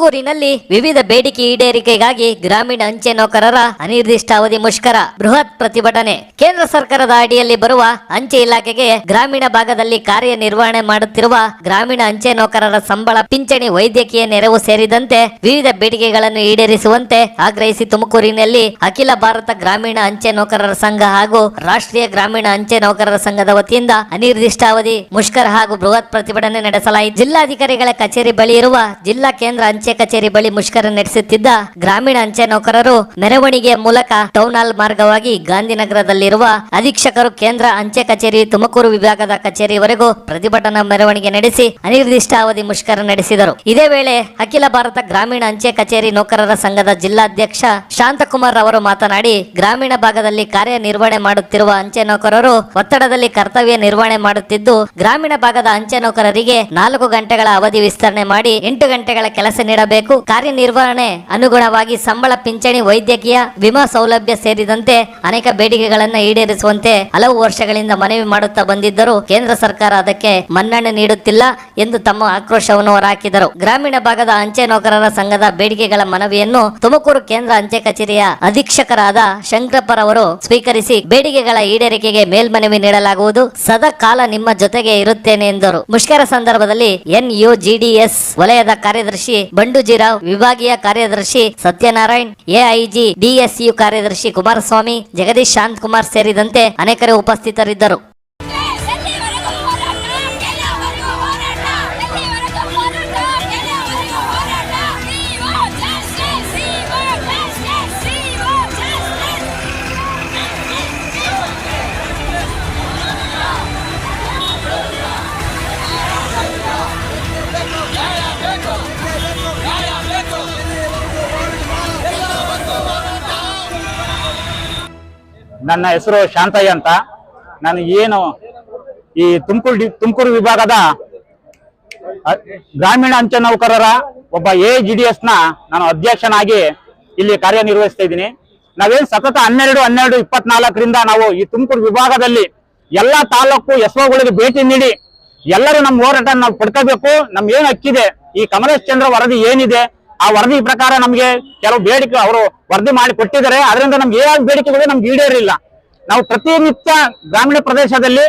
ತುಮಕೂರಿನಲ್ಲಿ ವಿವಿಧ ಬೇಡಿಕೆ ಈಡೇರಿಕೆಗಾಗಿ ಗ್ರಾಮೀಣ ಅಂಚೆ ನೌಕರರ ಅನಿರ್ದಿಷ್ಟಾವಧಿ ಮುಷ್ಕರ, ಬೃಹತ್ ಪ್ರತಿಭಟನೆ. ಕೇಂದ್ರ ಸರ್ಕಾರದ ಅಡಿಯಲ್ಲಿ ಬರುವ ಅಂಚೆ ಇಲಾಖೆಗೆ ಗ್ರಾಮೀಣ ಭಾಗದಲ್ಲಿ ಕಾರ್ಯನಿರ್ವಹಣೆ ಮಾಡುತ್ತಿರುವ ಗ್ರಾಮೀಣ ಅಂಚೆ ನೌಕರರ ಸಂಬಳ ಪಿಂಚಣಿ ವೈದ್ಯಕೀಯ ನೆರವು ಸೇರಿದಂತೆ ವಿವಿಧ ಬೇಡಿಕೆಗಳನ್ನು ಈಡೇರಿಸುವಂತೆ ಆಗ್ರಹಿಸಿ ತುಮಕೂರಿನಲ್ಲಿ ಅಖಿಲ ಭಾರತ ಗ್ರಾಮೀಣ ಅಂಚೆ ನೌಕರರ ಸಂಘ ಹಾಗೂ ರಾಷ್ಟ್ರೀಯ ಗ್ರಾಮೀಣ ಅಂಚೆ ನೌಕರರ ಸಂಘದ ವತಿಯಿಂದ ಅನಿರ್ದಿಷ್ಟಾವಧಿ ಮುಷ್ಕರ ಹಾಗೂ ಬೃಹತ್ ಪ್ರತಿಭಟನೆ ನಡೆಸಲಾಯಿತು. ಜಿಲ್ಲಾಧಿಕಾರಿಗಳ ಕಚೇರಿ ಬಳಿ ಇರುವ ಜಿಲ್ಲಾ ಕೇಂದ್ರ ಅಂಚೆ ಕಚೇರಿ ಬಳಿ ಮುಷ್ಕರ ನಡೆಸುತ್ತಿದ್ದ ಗ್ರಾಮೀಣ ಅಂಚೆ ನೌಕರರು ಮೆರವಣಿಗೆಯ ಮೂಲಕ ಟೌನ್ ಹಾಲ್ ಮಾರ್ಗವಾಗಿ ಗಾಂಧಿನಗರದಲ್ಲಿರುವ ಅಧೀಕ್ಷಕರು ಕೇಂದ್ರ ಅಂಚೆ ಕಚೇರಿ, ತುಮಕೂರು ವಿಭಾಗದ ಕಚೇರಿವರೆಗೂ ಪ್ರತಿಭಟನಾ ಮೆರವಣಿಗೆ ನಡೆಸಿ ಅನಿರ್ದಿಷ್ಟಾವಧಿ ಮುಷ್ಕರ ನಡೆಸಿದರು. ಇದೇ ವೇಳೆ ಅಖಿಲ ಭಾರತ ಗ್ರಾಮೀಣ ಅಂಚೆ ಕಚೇರಿ ನೌಕರರ ಸಂಘದ ಜಿಲ್ಲಾಧ್ಯಕ್ಷ ಶಾಂತಕುಮಾರ್ ಅವರು ಮಾತನಾಡಿ, ಗ್ರಾಮೀಣ ಭಾಗದಲ್ಲಿ ಕಾರ್ಯನಿರ್ವಹಣೆ ಮಾಡುತ್ತಿರುವ ಅಂಚೆ ನೌಕರರು ಒತ್ತಡದಲ್ಲಿ ಕರ್ತವ್ಯ ನಿರ್ವಹಣೆ ಮಾಡುತ್ತಿದ್ದು, ಗ್ರಾಮೀಣ ಭಾಗದ ಅಂಚೆ ನೌಕರರಿಗೆ ನಾಲ್ಕು ಗಂಟೆಗಳ ಅವಧಿ ವಿಸ್ತರಣೆ ಮಾಡಿ ಎಂಟು ಗಂಟೆಗಳ ಕೆಲಸ ನೀಡಬೇಕು ಕಾರ್ಯನಿರ್ವಹಣೆ ಅನುಗುಣವಾಗಿ ಸಂಬಳ ಪಿಂಚಣಿ, ವೈದ್ಯಕೀಯ ವಿಮಾ ಸೌಲಭ್ಯ ಸೇರಿದಂತೆ ಅನೇಕ ಬೇಡಿಕೆಗಳನ್ನ ಈಡೇರಿಸುವಂತೆ ಹಲವು ವರ್ಷಗಳಿಂದ ಮನವಿ ಮಾಡುತ್ತಾ ಬಂದಿದ್ದರೂ ಕೇಂದ್ರ ಸರ್ಕಾರ ಅದಕ್ಕೆ ಮನ್ನಣೆ ನೀಡುತ್ತಿಲ್ಲ ಎಂದು ತಮ್ಮ ಆಕ್ರೋಶವನ್ನು ಹೊರಹಾಕಿದರು. ಗ್ರಾಮೀಣ ಭಾಗದ ಅಂಚೆ ನೌಕರರ ಸಂಘದ ಬೇಡಿಕೆಗಳ ಮನವಿಯನ್ನು ತುಮಕೂರು ಕೇಂದ್ರ ಅಂಚೆ ಕಚೇರಿಯ ಅಧೀಕ್ಷಕರಾದ ಶಂಕರಪ್ಪರವರು ಸ್ವೀಕರಿಸಿ ಬೇಡಿಕೆಗಳ ಈಡೇರಿಕೆಗೆ ಮೇಲ್ಮನವಿ ನೀಡಲಾಗುವುದು. ಸದಾ ಕಾಲ ನಿಮ್ಮ ಜೊತೆಗೆ ಇರುತ್ತೇನೆ ಎಂದರು. ಮುಷ್ಕರ ಸಂದರ್ಭದಲ್ಲಿ ಎನ್ಯುಜಿಡಿಎಸ್ ವಲಯದ ಕಾರ್ಯದರ್ಶಿ ಬಂಡುಜಿರಾವ್ ವಿಭಾಗೀಯ ಕಾರ್ಯದರ್ಶಿ ಸತ್ಯನಾರಾಯಣ್ ಎಐಜಿ ಡಿಎಸ್ಯು ಕಾರ್ಯದರ್ಶಿ ಕುಮಾರಸ್ವಾಮಿ ಜಗದೀಶ್ ಶಾಂತ್ ಕುಮಾರ್ ಸೇರಿದಂತೆ ಅನೇಕರು ಉಪಸ್ಥಿತರಿದ್ದರು. ನನ್ನ ಹೆಸರು ಶಾಂತಯ್ಯ ಅಂತ. ನಾನು ಏನು ಈ ತುಮಕೂರು ತುಮಕೂರು ವಿಭಾಗದ ಗ್ರಾಮೀಣ ಅಂಚೆ ನೌಕರರ ಒಬ್ಬ ಎ ಜಿ ಡಿ ಎಸ್ನ ನಾನು ಅಧ್ಯಕ್ಷನಾಗಿ ಇಲ್ಲಿ ಕಾರ್ಯನಿರ್ವಹಿಸ್ತಾ ಇದ್ದೀನಿ. ನಾವೇನು ಸತತ ಹನ್ನೆರಡು ಹನ್ನೆರಡು, ಇಪ್ಪತ್ನಾಲ್ಕರಿಂದ ನಾವು ಈ ತುಮಕೂರು ವಿಭಾಗದಲ್ಲಿ ಎಲ್ಲಾ ತಾಲೂಕು ಎಸ್ಒಗಳಿಗೆ ಭೇಟಿ ನೀಡಿ ಎಲ್ಲರೂ ನಮ್ಮ ಹೋರಾಟ ನಾವು ಪಡ್ಕೋಬೇಕು. ನಮ್ಮ ಏನು ಹಕ್ಕಿದೆ? ಈ ಕಮಲೇಶ್ ಚಂದ್ರ ವರದಿ ಏನಿದೆ? ಆ ವರದಿ ಪ್ರಕಾರ ನಮ್ಗೆ ಕೆಲವು ಬೇಡಿಕೆ ಅವರು ವರದಿ ಮಾಡಿ ಕೊಟ್ಟಿದ್ದಾರೆ. ಅದರಿಂದ ನಮ್ಗೆ ಏನಾದ್ರು ಬೇಡಿಕೆಗಳು ನಮ್ಗೆ ಈಡೇರಿಲ್ಲ. ನಾವು ಪ್ರತಿನಿತ್ಯ ಗ್ರಾಮೀಣ ಪ್ರದೇಶದಲ್ಲಿ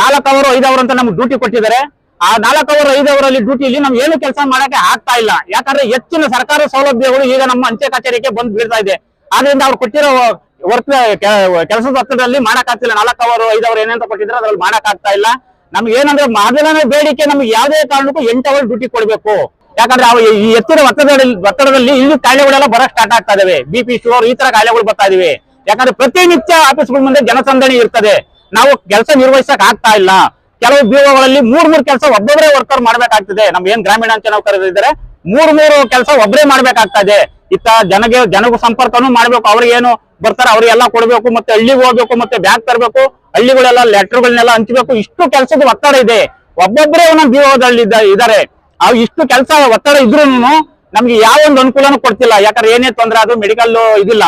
ನಾಲ್ಕು ಅವರು, ಐದು ಅವರು ಅಂತ ನಮ್ಗೆ ಡ್ಯೂಟಿ ಕೊಟ್ಟಿದ್ದಾರೆ. ಆ ನಾಲ್ಕು ಅವರು, ಐದು ಅವರಲ್ಲಿ ಡ್ಯೂಟಿಲಿ ನಾವು ಏನು ಕೆಲಸ ಮಾಡಕ್ಕೆ ಆಗ್ತಾ ಇಲ್ಲ. ಯಾಕಂದ್ರೆ ಹೆಚ್ಚಿನ ಸರ್ಕಾರ ಸೌಲಭ್ಯಗಳು ಈಗ ನಮ್ಮ ಅಂಚೆ ಕಚೇರಿಗೆ ಬಂದು ಬೀಳ್ತಾ ಇದೆ. ಆದ್ರಿಂದ ಅವ್ರು ಕೊಟ್ಟಿರೋ ವರ್ಕ್ ಕೆಲಸದ ಒತ್ತಡದಲ್ಲಿ ಮಾಡಕ್ ಆಗ್ತಿಲ್ಲ ನಾಲ್ಕು ಅವರು, ಐದು ಅವರು ಏನಂತ ಕೊಟ್ಟಿದ್ರೆ ಅದ್ರಲ್ಲಿ ಮಾಡಕ್ ಆಗ್ತಾ ಇಲ್ಲ. ನಮ್ಗೆ ಏನಂದ್ರೆ ಮೊದಲನೇ ಬೇಡಿಕೆ ನಮ್ಗೆ ಯಾವುದೇ ಕಾರಣಕ್ಕೂ ಎಂಟು ಅವರ್ ಡ್ಯೂಟಿ ಕೊಡ್ಬೇಕು. ಯಾಕಂದ್ರೆ ಅವು ಈ ಎತ್ತಿನ ಒತ್ತಡದಲ್ಲಿ ಒತ್ತಡದಲ್ಲಿ ಇಲ್ಲಿ ಕಾಯಿಲೆಗಳೆಲ್ಲ ಬರಕ್ ಸ್ಟಾರ್ಟ್ ಆಗ್ತಾ ಇದಾವೆ. ಬಿ ಪಿ ಶುಗರ್ ಈ ತರ ಕಾಯಿಲೆಗಳು ಬರ್ತಾ ಇದೀವಿ. ಯಾಕಂದ್ರೆ ಪ್ರತಿನಿತ್ಯ ಆಫೀಸ್ಗಳ ಮುಂದೆ ಜನಸಂದಣಿ ಇರ್ತದೆ. ನಾವು ಕೆಲಸ ನಿರ್ವಹಿಸಕ್ ಆಗ್ತಾ ಇಲ್ಲ. ಕೆಲವು ಬಿಒಗಳಲ್ಲಿ ಮೂರ್ ಮೂರ್ ಕೆಲಸ ಒಬ್ಬೊಬ್ಬರೇ ವರ್ಕರ್ ಮಾಡ್ಬೇಕಾಗ್ತದೆ. ನಮ್ ಏನ್ ಗ್ರಾಮೀಣ ಅಂತ ನಾವು ಕರೆದಿದ್ದಾರೆ. ಮೂರ್ ಮೂರು ಕೆಲಸ ಒಬ್ಬರೇ ಮಾಡ್ಬೇಕಾಗ್ತಾ ಇದೆ. ಇತ್ತ ಜನಗೆ ಜನಗೂ ಸಂಪರ್ಕನೂ ಮಾಡ್ಬೇಕು. ಅವ್ರಿಗೆ ಏನು ಬರ್ತಾರೆ ಅವ್ರಿಗೆಲ್ಲ ಕೊಡ್ಬೇಕು. ಮತ್ತೆ ಹಳ್ಳಿಗೆ ಹೋಗ್ಬೇಕು, ಮತ್ತೆ ಬ್ಯಾಗ್ ತರಬೇಕು. ಹಳ್ಳಿಗಳೆಲ್ಲ ಲೆಟರ್ಗಳನ್ನೆಲ್ಲ ಹಂಚಬೇಕು. ಇಷ್ಟು ಕೆಲಸದ ಒತ್ತಡ ಇದೆ. ಒಬ್ಬೊಬ್ಬರೇ ಒಂದೊಂದು ಬಿಒದಲ್ಲಿ ಇದ್ದಾರೆ. ಅವ್ ಇಷ್ಟು ಕೆಲಸ, ಒತ್ತಡ ಇದ್ರೂ ನಮ್ಗೆ ಯಾವ ಒಂದು ಅನುಕೂಲನೂ ಕೊಡ್ತಿಲ್ಲ. ಯಾಕಂದ್ರೆ ಏನೇ ತೊಂದ್ರೆ ಅದು ಮೆಡಿಕಲ್ ಇದಿಲ್ಲ.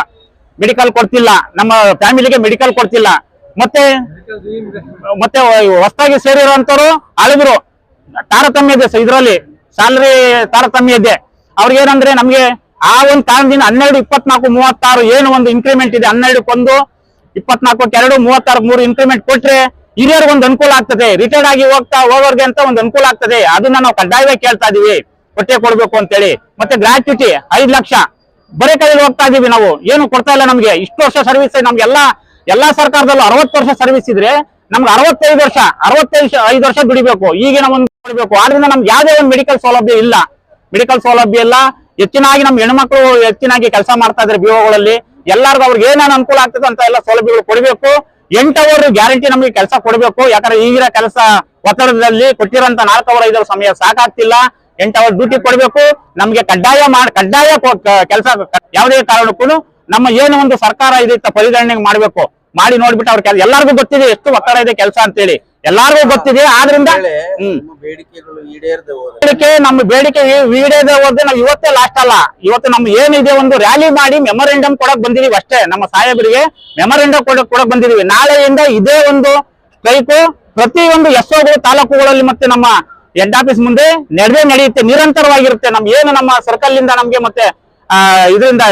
ಮೆಡಿಕಲ್ ಕೊಡ್ತಿಲ್ಲ. ನಮ್ಮ ಫ್ಯಾಮಿಲಿಗೆ ಮೆಡಿಕಲ್ ಕೊಡ್ತಿಲ್ಲ. ಮತ್ತೆ ಮತ್ತೆ ಹೊಸದಾಗಿ ಸೇರಿರುವಂತವ್ರು ಹಳಬರು ತಾರತಮ್ಯ ಇದೆ ಇದರಲ್ಲಿ. ಸ್ಯಾಲರಿ ತಾರತಮ್ಯ ಇದೆ. ಅವ್ರಿಗೆ ಏನಂದ್ರೆ ನಮ್ಗೆ ಆ ಒಂದು ಕಾರಣದಿಂದ ಹನ್ನೆರಡು, ಇಪ್ಪತ್ನಾಲ್ಕು, ಮೂವತ್ತಾರು ಏನು ಒಂದು ಇನ್ಕ್ರಿಮೆಂಟ್ ಇದೆ. ಹನ್ನೆರಡಕ್ಕೊಂದು ಇಪ್ಪತ್ನಾಲ್ಕು ಎರಡು ಮೂವತ್ತಾರು ಮೂರು ಇನ್ಕ್ರಿಮೆಂಟ್ ಕೊಟ್ರೆ ಹಿರಿಯರಿಗೆ ಒಂದು ಅನುಕೂಲ ಆಗ್ತದೆ. ರಿಟೈರ್ಡ್ ಆಗಿ ಹೋಗ್ತಾ ಹೋಗೋರ್ಗೆ ಅಂತ ಒಂದು ಅನುಕೂಲ ಆಗ್ತದೆ. ಅದನ್ನ ನಾವು ಕಡ್ಡಾಯವಾಗಿ ಕೇಳ್ತಾ ಇದೀವಿ. ಹೊಟ್ಟೆ ಕೊಡ್ಬೇಕು ಅಂತೇಳಿ. ಮತ್ತೆ ಗ್ರಾಚ್ಯುಟಿ ಐದ್ ಲಕ್ಷ. ಬರೇ ಕೈಯಲ್ಲಿ ಹೋಗ್ತಾ ಇದೀವಿ ನಾವು. ಏನು ಕೊಡ್ತಾ ಇಲ್ಲ ನಮ್ಗೆ. ಇಷ್ಟು ವರ್ಷ ಸರ್ವಿಸ್ ನಮ್ಗೆಲ್ಲಾ ಎಲ್ಲಾ ಸರ್ಕಾರದಲ್ಲೂ ಅರವತ್ತು ವರ್ಷ ಸರ್ವಿಸ್ ಇದ್ರೆ ನಮ್ಗೆ ಅರವತ್ತೈದು ವರ್ಷ, ಅರವತ್ತೈದು ಐದು ವರ್ಷ ದುಡಿಬೇಕು. ಈಗಿನ ಒಂದು ಕೊಡಬೇಕು ಆದ್ರಿಂದ ನಮ್ಗೆ ಯಾವ್ದೇ ಒಂದು ಮೆಡಿಕಲ್ ಸೌಲಭ್ಯ ಇಲ್ಲ. ಮೆಡಿಕಲ್ ಸೌಲಭ್ಯ ಇಲ್ಲ. ಹೆಚ್ಚಿನಾಗಿ ನಮ್ಮ ಹೆಣ್ಮಕ್ಳು ಹೆಚ್ಚಿನಾಗಿ ಕೆಲಸ ಮಾಡ್ತಾ ಇದ್ರೆ ಬಿಒಗಳಲ್ಲಿ ಎಲ್ಲಾರ್ಗು ಅವ್ರಿಗೆ ಏನೇನು ಅನುಕೂಲ ಆಗ್ತದೆ ಅಂತ ಎಲ್ಲ ಸೌಲಭ್ಯಗಳು ಕೊಡಬೇಕು. ಎಂಟು ಅವರ್ ಗ್ಯಾರಂಟಿ ನಮಗೆ ಕೆಲಸ ಕೊಡಬೇಕು. ಯಾಕಂದ್ರೆ ಈಗಿನ ಕೆಲಸ ಒತ್ತಡದಲ್ಲಿ ಕೊಟ್ಟಿರೋಂತ ನಾಲ್ಕು ಅವರ್ ಐದು ಸಮಯ ಸಾಕಾಗ್ತಿಲ್ಲ. ಎಂಟು ಅವರ್ ಡ್ಯೂಟಿ ಕೊಡಬೇಕು. ನಮಗೆ ಕಡ್ಡಾಯ ಮಾಡಿ ಕಡ್ಡಾಯ ಕೆಲಸ ಯಾವುದೇ ಕಾರಣಕ್ಕೂ ನಮ್ಮ ಏನು ಒಂದು ಸರ್ಕಾರ ಇದೆ ಪರಿಗಣನೆ ಮಾಡಬೇಕು. ಮಾಡಿ ನೋಡ್ಬಿಟ್ಟು ಅವ್ರ ಕೆಲಸ ಎಲ್ಲಾರ್ಗು ಗೊತ್ತಿದೆ ಎಷ್ಟು ಒತ್ತಡ ಇದೆ ಕೆಲಸ ಅಂತೇಳಿ. ಎಲ್ಲಾರ್ಗು ಗೊತ್ತಿದೆ ಆದ್ರಿಂದ ಬೇಡಿಕೆ ನಮ್ಮ ಬೇಡಿಕೆ ಈಡೇರದೆ ಹೋದ್ರೆ ನಾವು ಇವತ್ತೇ ಲಾಸ್ಟ್ ಅಲ್ಲ. ಇವತ್ತು ನಮ್ಗೆ ಏನಿದೆ ಒಂದು ರ್ಯಾಲಿ ಮಾಡಿ ಮೆಮೊರೆಂಡಮ್ ಕೊಡಕ್ ಬಂದಿದೀವಿ ಅಷ್ಟೇ. ನಮ್ಮ ಸಾಹೇಬರಿಗೆ ಮೆಮೊರೆಂಡಮ್ ಕೊಡಕ್ ಕೊಡಕ್ ಬಂದಿದೀವಿ. ನಾಳೆಯಿಂದ ಇದೇ ಒಂದು ಸ್ಟ್ರೈಕು ಪ್ರತಿ ಒಂದು ಎಸ್ಒಗಳು ತಾಲೂಕುಗಳಲ್ಲಿ ಮತ್ತೆ ನಮ್ಮ ಹೆಡ್ ಆಫೀಸ್ ಮುಂದೆ ನಡೆದೇ ನಡೆಯುತ್ತೆ. ನಿರಂತರವಾಗಿರುತ್ತೆ. ನಮ್ ಏನು ನಮ್ಮ ಸರ್ಕಲ್ ಇಂದ ನಮ್ಗೆ ಮತ್ತೆ ಆ ಇದರಿಂದ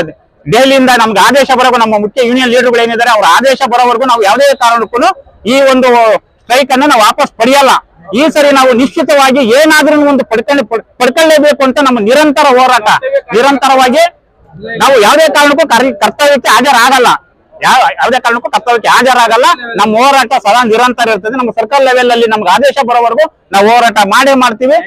ದೆಹಲಿಯಿಂದ ನಮ್ಗೆ ಆದೇಶ ಬರೋವರೆಗೂ ನಮ್ಮ ಮುಖ್ಯ ಯೂನಿಯನ್ ಲೀಡರ್ಗಳು ಏನಿದ್ದಾರೆ ಅವ್ರ ಆದೇಶ ಬರೋವರೆಗೂ ನಾವು ಯಾವುದೇ ಕಾರಣಕ್ಕೂ ಈ ಒಂದು ಸ್ಟ್ರೈಕ್ ಅನ್ನ ನಾವು ವಾಪಸ್ ಪಡೆಯಲ್ಲ. ಈ ಸರಿ ನಾವು ನಿಶ್ಚಿತವಾಗಿ ಏನಾದ್ರೂ ಒಂದು ಪಡ್ಕೊಂಡ್ ಪಡ್ಕೊಳ್ಳೇಬೇಕು ಅಂತ ನಮ್ಮ ನಿರಂತರ ಹೋರಾಟ. ನಿರಂತರವಾಗಿ ನಾವು ಯಾವುದೇ ಕಾರಣಕ್ಕೂ ಕರ್- ಕರ್ತವ್ಯಕ್ಕೆ ಹಾಜರಾಗಲ್ಲ. ಯಾವ, ಯಾವುದೇ ಕಾರಣಕ್ಕೂ ಕರ್ತವ್ಯಕ್ಕೆ ಹಾಜರಾಗಲ್ಲ. ನಮ್ಮ ಹೋರಾಟ ಸದಾ ನಿರಂತರ ಇರ್ತದೆ. ನಮ್ಮ ಸರ್ಕಲ್ ಲೆವೆಲ್ ಅಲ್ಲಿ ನಮ್ಗೆ ಆದೇಶ ಬರೋವರೆಗೂ ನಾವು ಹೋರಾಟ ಮಾಡೇ ಮಾಡ್ತೀವಿ.